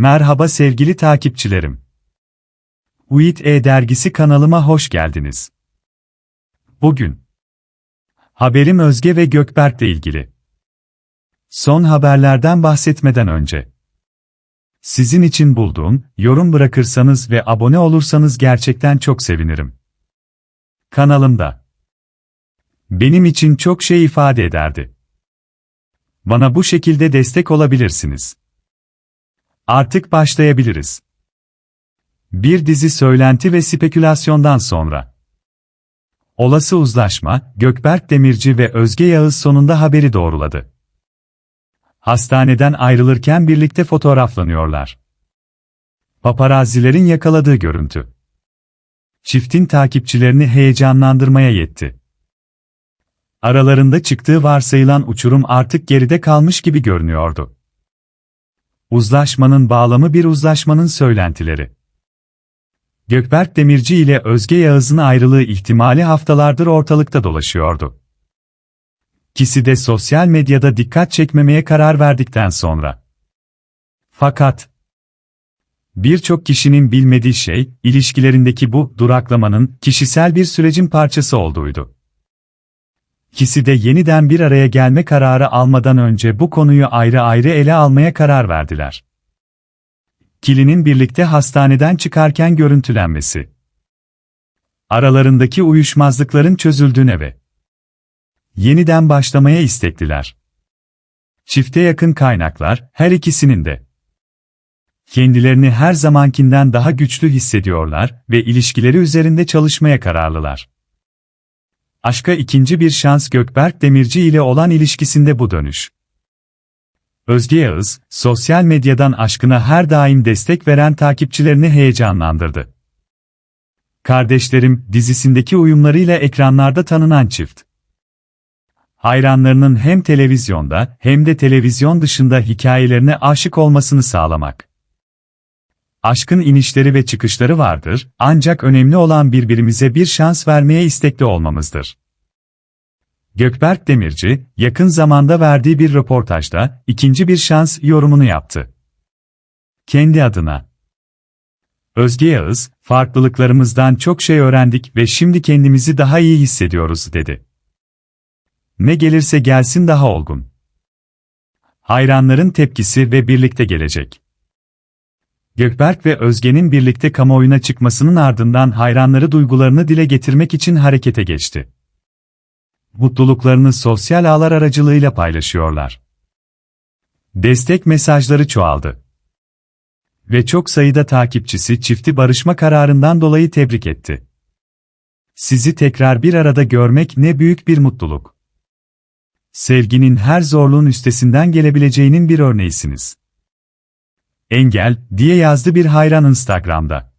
Merhaba sevgili takipçilerim. UİT E-Dergisi kanalıma hoş geldiniz. Bugün haberim Özge ve Gökberk'le ilgili. Son haberlerden bahsetmeden önce sizin için bulduğum, yorum bırakırsanız ve abone olursanız gerçekten çok sevinirim. Kanalımda benim için çok şey ifade ederdi. Bana bu şekilde destek olabilirsiniz. Artık başlayabiliriz. Bir dizi söylenti ve spekülasyondan sonra. Olası uzlaşma, Gökberk Demirci ve Özge Yağız sonunda haberi doğruladı. Hastaneden ayrılırken birlikte fotoğraflanıyorlar. Paparazilerin yakaladığı görüntü. Çiftin takipçilerini heyecanlandırmaya yetti. Aralarında çıktığı varsayılan uçurum artık geride kalmış gibi görünüyordu. Uzlaşmanın bağlamı bir uzlaşmanın söylentileri. Gökberk Demirci ile Özge Yağız'ın ayrılığı ihtimali haftalardır ortalıkta dolaşıyordu. İkisi de sosyal medyada dikkat çekmemeye karar verdikten sonra. Fakat birçok kişinin bilmediği şey, ilişkilerindeki bu duraklamanın kişisel bir sürecin parçası olduğuydu. İkisi de yeniden bir araya gelme kararı almadan önce bu konuyu ayrı ayrı ele almaya karar verdiler. Kilinin birlikte hastaneden çıkarken görüntülenmesi. Aralarındaki uyuşmazlıkların çözüldüğüne ve yeniden başlamaya istekliler. Çifte yakın kaynaklar, her ikisinin de kendilerini her zamankinden daha güçlü hissediyorlar ve ilişkileri üzerinde çalışmaya kararlılar. Aşka ikinci bir şans Gökberk Demirci ile olan ilişkisinde bu dönüş. Özge Yağız, sosyal medyadan aşkına her daim destek veren takipçilerini heyecanlandırdı. Kardeşlerim dizisindeki uyumlarıyla ekranlarda tanınan çift. Hayranlarının hem televizyonda hem de televizyon dışında hikayelerine aşık olmasını sağlamak. Aşkın inişleri ve çıkışları vardır, ancak önemli olan birbirimize bir şans vermeye istekli olmamızdır. Gökberk Demirci, yakın zamanda verdiği bir röportajda, ikinci bir şans yorumunu yaptı. Kendi adına. Özge Yağız, farklılıklarımızdan çok şey öğrendik ve şimdi kendimizi daha iyi hissediyoruz, dedi. Ne gelirse gelsin daha olgun. Hayranların tepkisi ve birlikte gelecek. Gökberk ve Özge'nin birlikte kamuoyuna çıkmasının ardından hayranları duygularını dile getirmek için harekete geçti. Mutluluklarını sosyal ağlar aracılığıyla paylaşıyorlar. Destek mesajları çoğaldı. Ve çok sayıda takipçisi çifti barışma kararından dolayı tebrik etti. Sizi tekrar bir arada görmek ne büyük bir mutluluk. Sevginin her zorluğun üstesinden gelebileceğinin bir örneğisiniz engel, diye yazdı bir hayran Instagram'da.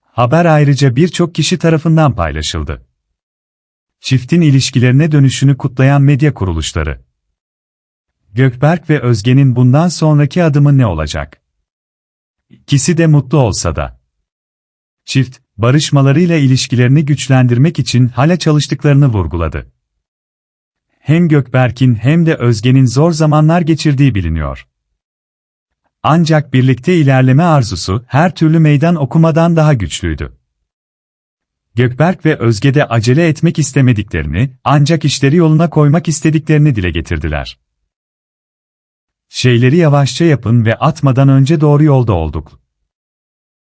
Haber ayrıca birçok kişi tarafından paylaşıldı. Çiftin ilişkilerine dönüşünü kutlayan medya kuruluşları. Gökberk ve Özge'nin bundan sonraki adımı ne olacak? İkisi de mutlu olsa da. Çift, barışmalarıyla ilişkilerini güçlendirmek için hala çalıştıklarını vurguladı. Hem Gökberk'in hem de Özge'nin zor zamanlar geçirdiği biliniyor. Ancak birlikte ilerleme arzusu her türlü meydan okumadan daha güçlüydü. Gökberk ve Özge de acele etmek istemediklerini, ancak işleri yoluna koymak istediklerini dile getirdiler. Şeyleri yavaşça yapın ve atmadan önce doğru yolda olduk.